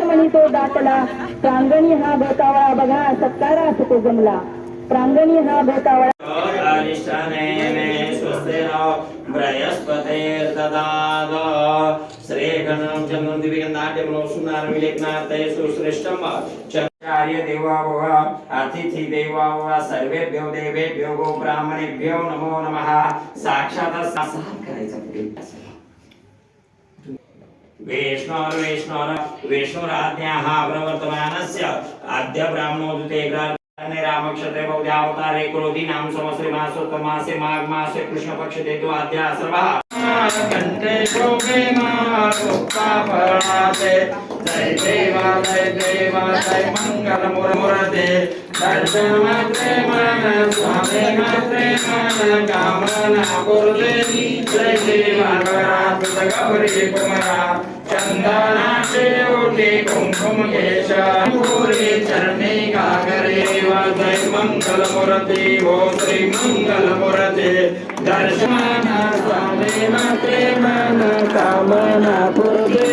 हर्ष तो दाटला. प्रांगणी हा भोतावळा बघा सत्कारा तो जमला. प्रांगणी हा भोतावळा अधिष्ठानेने स्वस्तिनो सर्वेभ्यो देवेभ्यो गो ब्राह्मणेभ्यो नमो नमः। साक्षात साक्षात पुढे विष्णोर् विष्णुराज्ञाः प्रवर्तमानस्य। अद्य ब्राह्मणोदुते ग्रहणे रामक्षत्रे बौद्धावतारे क्रोधी नाम माघमासे मासोत्तमासे माघ मासे देतो सर्वः। कंठे शोभे मारुक्ता फळाते जय देवा जय देवा जय मंगल मुरमुरते दर्शन मात्रे मन स्वामी मात्रे कामना गुरुदेवी जय देवा गौरी कुमरा चंदना शेवटे कुंकुम केश. पुरी चरणी गागरे जय मंगल मूर्ती हो श्री मंगल मूर्ती दर्शन स्वामी मात्रे मन कामना पुरते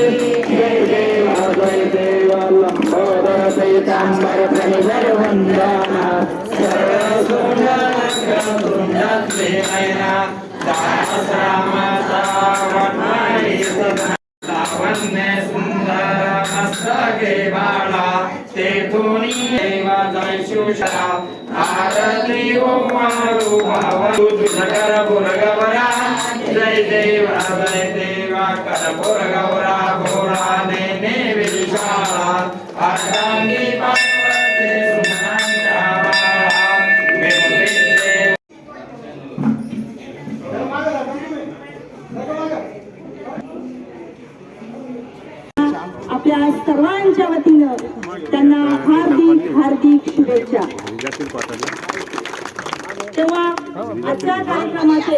जय देवा जय देवा लंबोदर पीतांबर प्रणिधर वंदना. सर्व नयना. दास रामाचा सदा. लावण्य सुंदर मस्तके बाळा तेथुनी देवा जय शिवशा आरती ओम मारू भाव तुझकर बुरगवरा जय देवा जय देवा कर बुरगवरा भोळा नेने विशाळा अर्धांगी पार्वती आजच्या कार्यक्रमाचे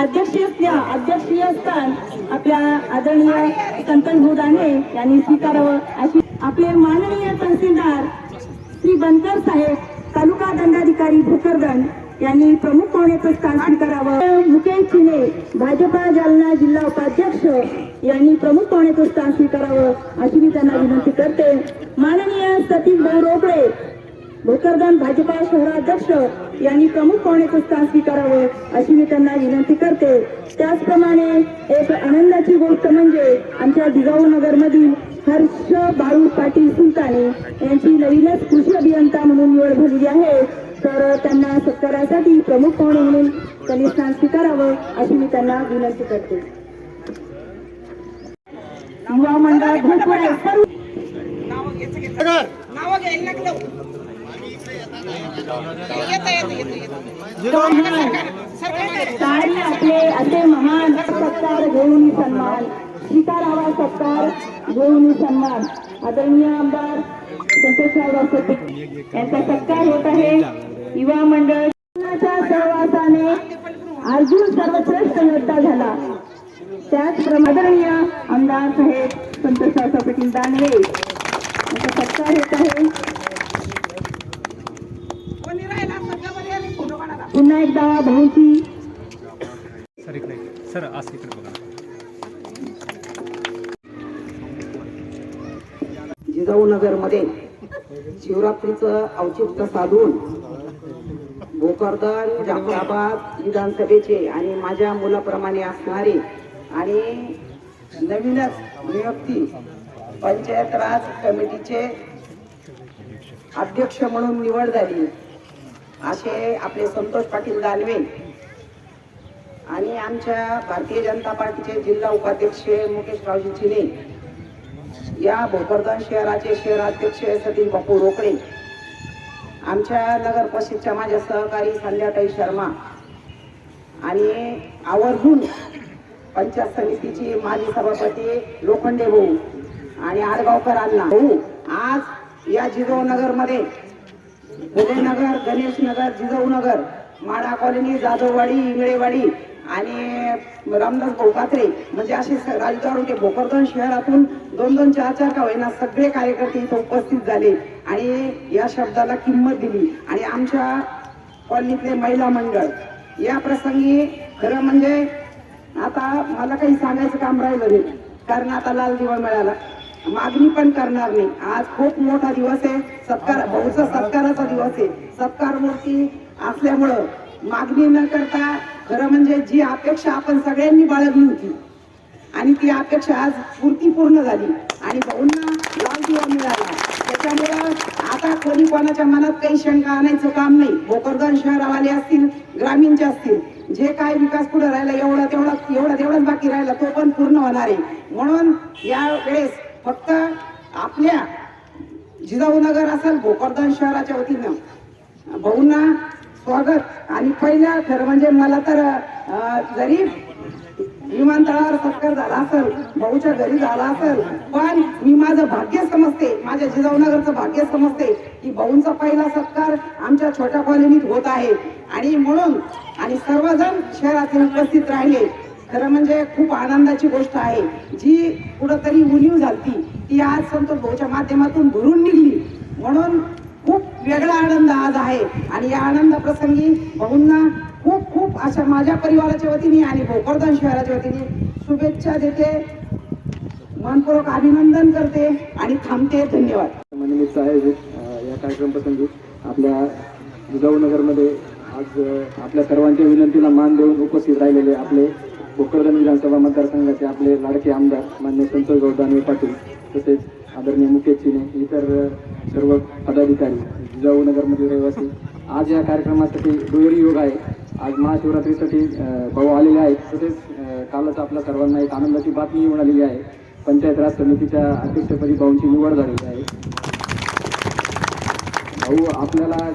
अध्यक्षीय अध्यक्षीय स्थान आपल्या आदरणीय संतन भूदाने यांनी स्वीकारावं. अशी आपले माननीय तहसीलदार श्री बनकर साहेब तालुका दंडाधिकारी भोकरदन यांनी प्रमुख पाहुण्याचं स्थान स्वीकारावं. मुकेश चिने भाजपा जालना जिल्हा उपाध्यक्ष यांनी प्रमुख पाहुण्याचं स्थान स्वीकारावं अशी मी त्यांना विनंती करते. माननीय सतीश भाऊ रोकडे भोकरदान भाजपा शहराध्यक्ष यांनी प्रमुख पाहुण्याचं स्थान स्वीकारावं अशी मी त्यांना विनंती करते. त्याचप्रमाणे एक आनंदाची गोष्ट म्हणजे आमच्या जिजाऊ नगर मधील हर्ष बाळू पाटील सुलताने यांची नवीनच कृषी अभियंता म्हणून निवड झालेली आहे. तर त्यांना सत्कारासाठी प्रमुख पाहुणे म्हणून त्यांनी स्थान स्वीकारावं अशी मी त्यांना विनंती करते. युवा मंडळ काही आपले असे महान सत्कार घेऊन सन्मान. स्वीकारावा सत्कार घेऊन सन्मान. आदरणीय आमदार संतोषराव यांचा सत्कार होत आहे. युवा मंडळ सहवासाने अर्जुन सर्वश्रेष्ठ योद्धा झाला. त्याचप्रमाणे आदरणीय आमदार साहेब संतोषराव पाटील दानवे यांचा सत्कार होत आहे कोणी राहिला असं का बरं याने फोटो काढायला पुन्हा एकदा भाऊची सर इकडे. सर असं इकडे बघा. जिजाऊ नगरमध्ये शिवरात्रीचं औचित्य साधून भोकरदन जाफराबाद विधानसभेचे आणि माझ्या मुलाप्रमाणे असणारे आणि नवीनच नियुक्ती पंचायत राज कमिटीचे अध्यक्ष म्हणून निवड झाली. असे आपले संतोष पाटील दानवे आणि आमच्या भारतीय जनता पार्टीचे जिल्हा उपाध्यक्ष मुकेशरावजी चिने या भोकरदन शहराचे शहराध्यक्ष सतीश बापू रोकडे आमच्या नगर परिषदच्या माझ्या सहकारी संध्याताई शर्मा आणि आवर्जून पंचायत समितीची माजी सभापती लोखंडे भाऊ आणि आडगावकर अण्णा भाऊ आज या जिरो नगरमध्ये मध्ये गणेश नगर जिजाऊ नगर माडा कॉलनी जाधववाडी इंगळेवाडी आणि रामदास भोकात्रे म्हणजे असे स- राजगाव भोकरदन शहरातून दोन दोन चार चार का होईना सगळे कार्यकर्ते इथं उपस्थित झाले आणि या शब्दाला किंमत दिली. आणि आमच्या कॉलनीतले महिला मंडळ या प्रसंगी खरं म्हणजे आता मला काही सांगायचं काम राहिलं नाही कारण आता लाल दिवा मिळाला. मागणी पण करणार नाही. आज खूप मोठा दिवस आहे. सत्कार भाऊचा सत्काराचा दिवस आहे सत्कार मूर्ती असल्यामुळं मागणी न करता खरं म्हणजे जी अपेक्षा आपण सगळ्यांनी बाळगली होती आणि ती अपेक्षा आज पूर्ती पूर्ण झाली आणि भाऊंना लाल दिवा मिळाला. त्याच्यामुळं आता कोणी कोणाच्या मनात काही शंका आणायचं काम नाही. भोकरदन शहरावाले असतील ग्रामीणचे असतील जे काय विकास पुढे राहिला एवढा तेवढा एवढा तेवढाच बाकी राहिला तो पण पूर्ण होणार आहे. म्हणून या वेळेस फक्त आपल्या जिजाऊनगर असेल भोकरदन शहराच्या वतीनं. भाऊंना स्वागत. आणि पहिल्या खरं म्हणजे मला तर जरी विमानतळावर सत्कार झाला असेल भाऊच्या घरी झाला असेल पण मी माझं भाग्य समजते माझ्या जिजाऊनगरचं भाग्य समजते की भाऊंचा पहिला सत्कार आमच्या छोट्या कॉलनीत होत आहे. आणि म्हणून आणि सर्वजण शहरातील उपस्थित राहिले. खरं म्हणजे खूप आनंदाची गोष्ट आहे. जी कुठंतरी उणीव झाली ती आज संतोष भाऊच्या माध्यमातून भरून निघली. म्हणून खूप वेगळा आनंद आज आहे. आणि या आनंद प्रसंगी भाऊंना खूप खूप अशा माझ्या परिवाराच्या वतीने आणि भोकरदन शहराच्या वतीने शुभेच्छा देते. मनपूर्वक अभिनंदन करते आणि थांबते. धन्यवाद. निमित्त आहे या कार्यक्रम प्रसंगी. आपल्या जिजाऊनगरमध्ये आज आपल्या सर्वांच्या विनंतीला मान देऊन उपस्थित राहिलेले आपले भोकरदन विधानसभा मतदारसंघाचे आपले लाडके आमदार मान्य संतोष गौदानवे पाटील तसेच आदरणीय मुकेश चिने इतर सर्व पदाधिकारी जिजाऊनगरमधील रहिवासी. आज या कार्यक्रमासाठी दुहेरी योग आहे. आज महाशिवरात्रीसाठी भाऊ आलेले आहेत. तसेच कालच आपल्या सर्वांना एक आनंदाची बातमी मिळालेली आहे. पंचायत राज समितीच्या अध्यक्षपदी भाऊंची निवड झालेली आहे. भाऊ आपल्याला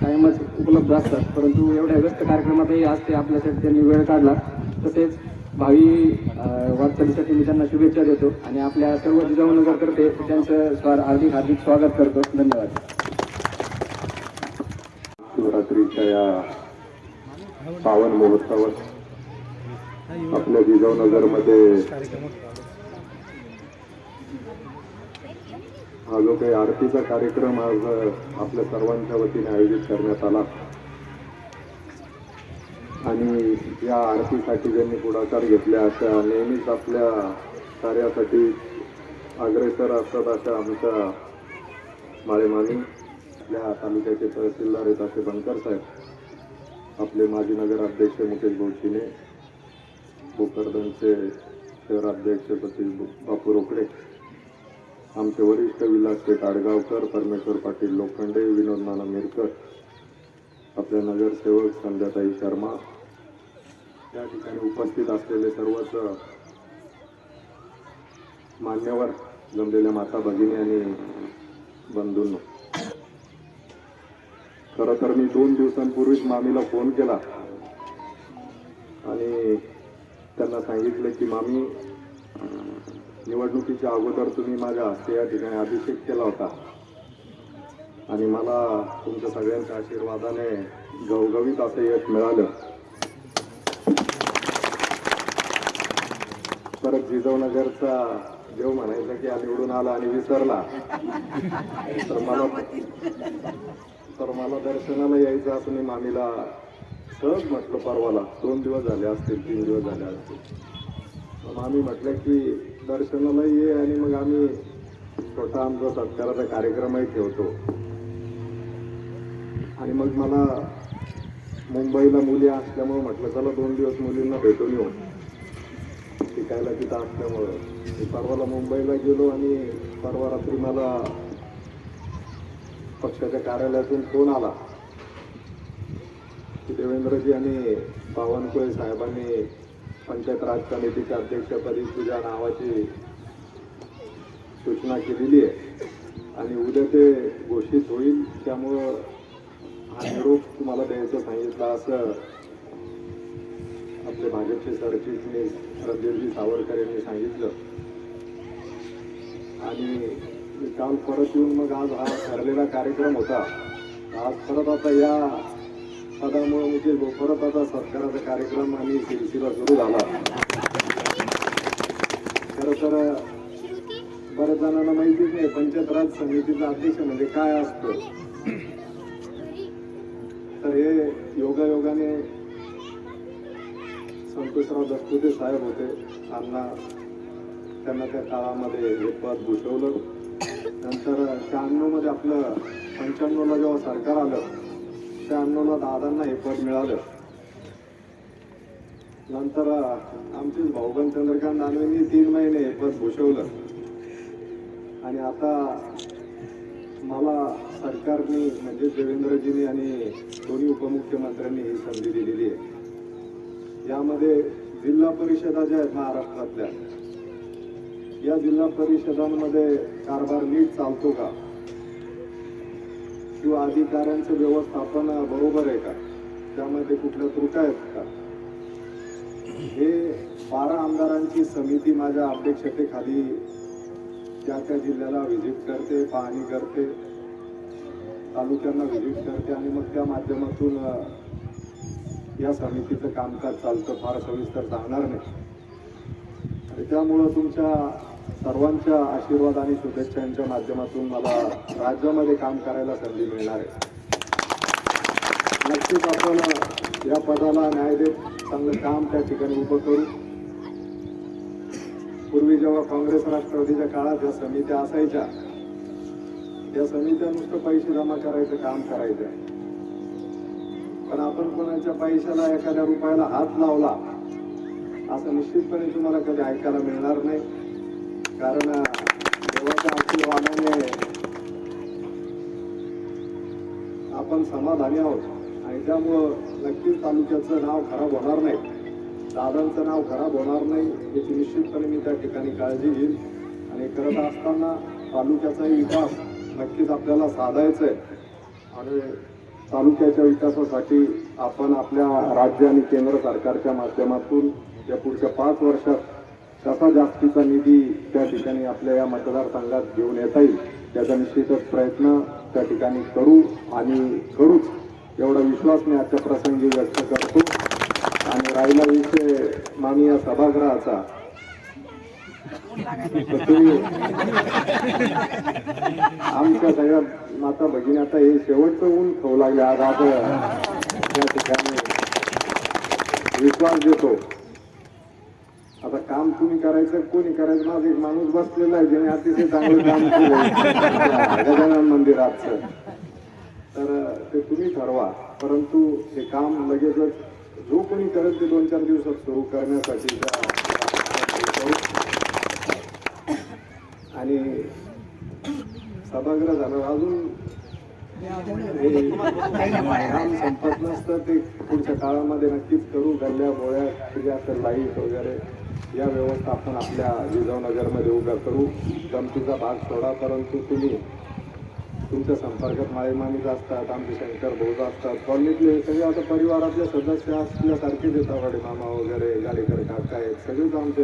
कायमच उपलब्ध असतात. परंतु एवढ्या व्यस्त कार्यक्रमातही आज ते आपल्यासाठी त्यांनी वेळ काढला. तसेच भावी वाटचालीसाठी मी त्यांना शुभेच्छा देतो आणि आपल्या सर्व जिजाऊनगरतर्फे त्यांचं स्वार हार्दिक हार्दिक स्वागत करतो. धन्यवाद. शिवरात्रीच्या या पावन महोत्सवात आपल्या जिजाऊनगरमध्ये हा जो काही आरतीचा कार्यक्रम आज आपल्या सर्वांच्या वतीने आयोजित करण्यात आला. आणि या आरतीसाठी ज्यांनी पुढाकार घेतल्या अशा नेहमीच आपल्या कार्यासाठी अग्रेसर असतात अशा आमच्या माळेमानी आपल्या तालुक्याचे तहसीलदार आहेत असे बनकर साहेब. आपले माजी नगराध्यक्ष मुकेश गोडचिने भोकरदनचे शहराध्यक्ष सतीश बापू रोकडे. आमचे वरिष्ठ विलास शेठ आडगावकर परमेश्वर पाटील लोखंडे विनोद नाना मिरकर. आपले नगरसेवक संध्याताई शर्मा. या ठिकाणी उपस्थित असलेले सर्वच मान्यवर जमलेल्या माता भगिनी आणि बंधूंनो. खरं तर मी दोन दिवसांपूर्वीच मामीला फोन केला. आणि त्यांना सांगितलं की मामी निवडणुकीच्या अगोदर तुम्ही माझ्या हस्ते या ठिकाणी अभिषेक केला होता. आणि मला तुमच्या सगळ्यांच्या आशीर्वादाने गवगवीत असं यश मिळालं. परत जिजवनगरचा देव म्हणायचा की हा निवडून आला आणि विसरला. तर मला तर मला दर्शनाला यायचं असं मी मामीला सहज म्हटलं परवाला दोन दिवस झाले असतील तीन दिवस झाले असतील. मग मामी म्हटलं की दर्शनाला ये आणि मग आम्ही छोटा आमचा सत्काराचा कार्यक्रमही ठेवतो. आणि मग मला मुंबईला मुली असल्यामुळे म्हटलं चला दोन दिवस मुलींना भेटून येऊ. शिकायला तिथं असल्यामुळं. मी परवाला मुंबईला गेलो आणि परवा रात्री मला पक्षाच्या कार्यालयातून फोन आला. की देवेंद्रजी आणि बावनकुळे साहेबांनी पंचायत राज समितीच्या अध्यक्षपदी तुझ्या नावाची सूचना केलेली आहे. आणि उद्या ते घोषित होईल त्यामुळं हा निरोप तुम्हाला द्यायचं सांगितलं असं आपले भाजपचे सरचिटणीस रणधीरजी सावरकर यांनी सांगितलं. आणि काल परत येऊन मग आज हा ठरलेला कार्यक्रम होता. आज परत आता या पदामुळे म्हणजे परत आता सत्काराचा कार्यक्रम आणि सिलसिला सुरू झाला. खरं तर बऱ्याच जणांना माहितीच नाही पंचायत राज समितीचा अध्यक्ष म्हणजे काय असतं? तर हे योगायोगाने संतोषराव दत्तुते साहेब होते. अण्णा त्यांना त्या काळामध्ये हे पद भूषवलं. नंतर शहाण्णवमध्ये आपलं पंच्याण्णवला जेव्हा सरकार आलं शहाण्णवला दादांना हे पद मिळालं. नंतर आमचे भाऊबंद चंद्रकांत दानवेंनी तीन महिने हे पद भूषवलं. आणि आता मला सरकारने म्हणजे देवेंद्रजीने आणि दोन्ही उपमुख्यमंत्र्यांनी ही संधी दिलेली आहे. यामध्ये जिल्हा परिषदा ज्या आहेत महाराष्ट्रातल्या या जिल्हा परिषदांमध्ये कारभार नीट चालतो का? किंवा अधिकाऱ्यांचं व्यवस्थापन बरोबर आहे का? त्यामध्ये कुठल्या त्रुटा आहेत का? हे बारा आमदारांची समिती माझ्या अध्यक्षतेखाली त्या त्या जिल्ह्याला व्हिजिट करते पाहणी करते. तालुक्यांना व्हिजिट करते आणि मग त्या माध्यमातून या समितीचं कामकाज चालतं फार सविस्तर सांगणार नाही. आणि त्यामुळं तुमच्या सर्वांच्या आशीर्वाद आणि शुभेच्छांच्या माध्यमातून मला राज्यामध्ये काम करायला संधी मिळणार आहे. नक्कीच आपण या पदाला न्याय देत चांगलं काम त्या ठिकाणी उभं करू. पूर्वी जेव्हा काँग्रेस राष्ट्रवादीच्या काळात या समित्या असायच्या त्या समित्या नुसतं पैसे जमा करायचं काम करायचं. पण आपण कोणाच्या पैशाला एखाद्या रुपयाला हात लावला असं निश्चितपणे तुम्हाला कधी ऐकायला मिळणार नाही. कारण देवाच्या आशीर्वादाने आपण समाधानी आहोत. आणि त्यामुळं नक्कीच तालुक्याचं नाव खराब होणार नाही. दादांचं नाव खराब होणार नाही याची निश्चितपणे मी त्या ठिकाणी काळजी घेईन. आणि करत असताना तालुक्याचाही विकास नक्कीच आपल्याला साधायचा आहे. आणि तालुक्याच्या विकासासाठी आपण आपल्या राज्य आणि केंद्र सरकारच्या माध्यमातून या पुढच्या पाच वर्षात कसा जास्तीचा निधी त्या ठिकाणी आपल्या या मतदारसंघात घेऊन येता येईल त्याचा निश्चितच प्रयत्न त्या ठिकाणी करू आणि करूच. एवढा विश्वास मी आजच्या प्रसंगी व्यक्त करतो. आणि राहिला विषय माननीय सभागृहाचा आमच्या सगळ्या माता भगिनी आता हे शेवटचं ऊन खाऊ लागले आज आज. या ठिकाणी विश्वास देतो. आता काम तुम्ही करायचं कोणी करायचं? माझा एक माणूस बसलेला आहे ज्याने अतिशय चांगलं काम केलं गजानन मंदिराचं. तर ते तुम्ही ठरवा. परंतु हे काम लगेचच जो कोणी करत ते दोन चार दिवसात सुरू करण्यासाठी आणि सभागृह झालं. अजून काम संपत नसतं ते पुढच्या काळामध्ये नक्कीच करू. गल्ल्या गोळ्या किंवा तर लाइट वगैरे या व्यवस्था आपण आपल्या जिजाऊनगरमध्ये उभ्या करू. गमतीचा भाग सोडा परंतु तुम्ही तुमच्या संपर्कात माळीमानीच असतात आमचे शंकर भाऊ असतात कॉलनीतले सगळे आता परिवारातले सदस्य असल्यासारखेच येतात वाडे मामा वगैरे गाडीकर काका आहेत सगळेच आमचे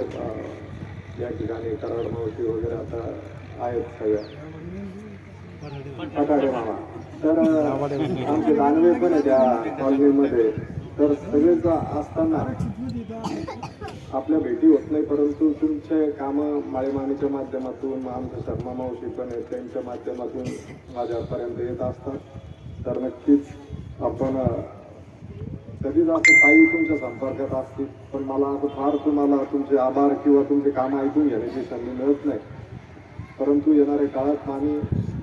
या ठिकाणी कराड मावशी वगैरे आता आहेत सगळ्या. पटाडे मामा. तर आमचे दानवे पण आहे त्या कॉलनीमध्ये. तर सगळेच असताना आपल्या भेटी होत नाही परंतु तुमचे कामं माळेमानीच्या माध्यमातून आमच्या शर्मा मावशी पण आहेत त्यांच्या माध्यमातून माझ्यापर्यंत येत असतात. तर नक्कीच आपण कधीच असं काही तुमच्या संपर्कात असतील पण मला असं फार तुम्हाला तुमचे आभार किंवा तुमचे काम ऐकून घेण्याची संधी मिळत नाही. परंतु येणाऱ्या काळात आम्ही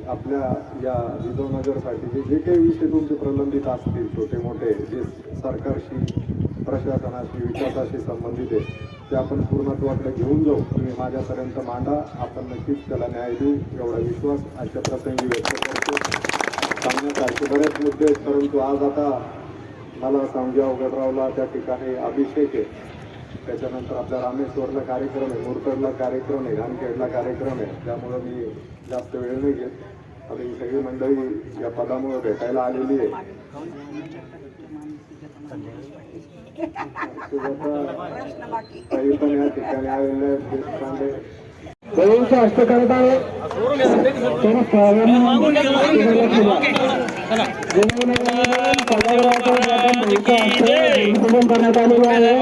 आपल्या या रिझर्वनगरसाठी जे जे काही विषय तुमचे प्रलंबित असतील छोटे मोठे जे सरकारशी प्रशासनाशी विकासाशी संबंधित आहे ते आपण पूर्णत्वाकडे घेऊन जाऊ. तुम्ही माझ्यापर्यंत मांडा. आपण नक्कीच त्याला न्याय देऊ. एवढा विश्वास आजच्या प्रसंगी व्यक्त करतो. सांगण्यासारखे बरेच मुद्दे आहेत परंतु आज आता मला सांग्या उघडरावला त्या ठिकाणी अभिषेक आहे. त्याच्यानंतर आपल्या रामेश्वरला कार्यक्रम आहे मुरकडला कार्यक्रम आहे घानखेडला कार्यक्रम आहे. त्यामुळं मी जास्त वेळ नाही घेत. आता ही सगळी मंडळी या पदामुळे भेटायला आलेली आहे. ताई पण या ठिकाणी देशपांडे करत आहे. करण्यात आलेलं आहे.